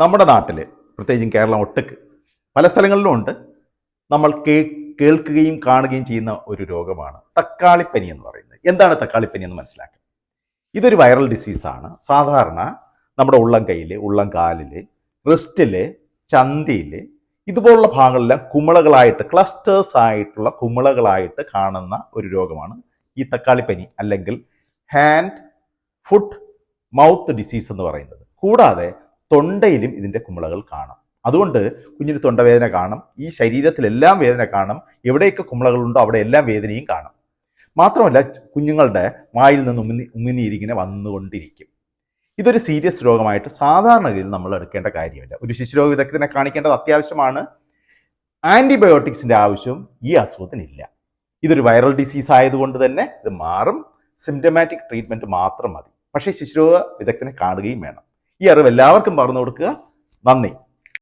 നമ്മുടെ നാട്ടിൽ പ്രത്യേകിച്ചും കേരളം ഒട്ടുക്ക് പല സ്ഥലങ്ങളിലും ഉണ്ട്. നമ്മൾ കേ കേൾക്കുകയും കാണുകയും ചെയ്യുന്ന ഒരു രോഗമാണ് തക്കാളിപ്പനി എന്ന് പറയുന്നത്. എന്താണ് തക്കാളിപ്പനി എന്ന് മനസ്സിലാക്കുക ഇതൊരു വൈറൽ ഡിസീസാണ് സാധാരണ നമ്മുടെ ഉള്ളം കൈയിൽ ഉള്ളം കാലിൽ റിസ്റ്റിൽ ചന്തിയിൽ ഇതുപോലുള്ള ഭാഗങ്ങളിലെല്ലാം കുമിളകളായിട്ട് ക്ലസ്റ്റേഴ്സ് ആയിട്ടുള്ള കുമിളകളായിട്ട് കാണുന്ന ഒരു രോഗമാണ് ഈ തക്കാളിപ്പനി അല്ലെങ്കിൽ ഹാൻഡ് ഫുട്ട് മൗത്ത് ഡിസീസ് എന്ന് പറയുന്നത്. കൂടാതെ തൊണ്ടയിലും ഇതിന്റെ കുമിളകൾ കാണാം. അതുകൊണ്ട് കുഞ്ഞിന് തൊണ്ടവേദന കാണും ഈ ശരീരത്തിലെല്ലാം വേദന കാണും എവിടെയൊക്കെ കുമിളകളുണ്ടോ അവിടെ എല്ലാം വേദനയും കാണും. മാത്രമല്ല കുഞ്ഞുങ്ങളുടെ വായിൽ നിന്ന് ഉമ്മിനി ഉമ്മിനീരിങ്ങനെ വന്നുകൊണ്ടിരിക്കും. ഇതൊരു സീരിയസ് രോഗമായിട്ട് സാധാരണഗതിയിൽ നമ്മൾ എടുക്കേണ്ട കാര്യമില്ല. ഒരു ശിശുരോഗ വിദഗ്ധനെ കാണിക്കേണ്ടത് അത്യാവശ്യമാണ്. ആന്റിബയോട്ടിക്സിന്റെ ആവശ്യവും ഈ അസുഖത്തിനില്ല. ഇതൊരു വൈറൽ ഡിസീസ് ആയതുകൊണ്ട് തന്നെ ഇത് മാറും. സിംറ്റമാറ്റിക് ട്രീറ്റ്മെന്റ് മാത്രം മതി. പക്ഷേ ശിശുരോഗ വിദഗ്ധനെ കാണുകയും വേണം. ഈ അറിവ് എല്ലാവർക്കും പറഞ്ഞു കൊടുക്കുക. നന്ദി.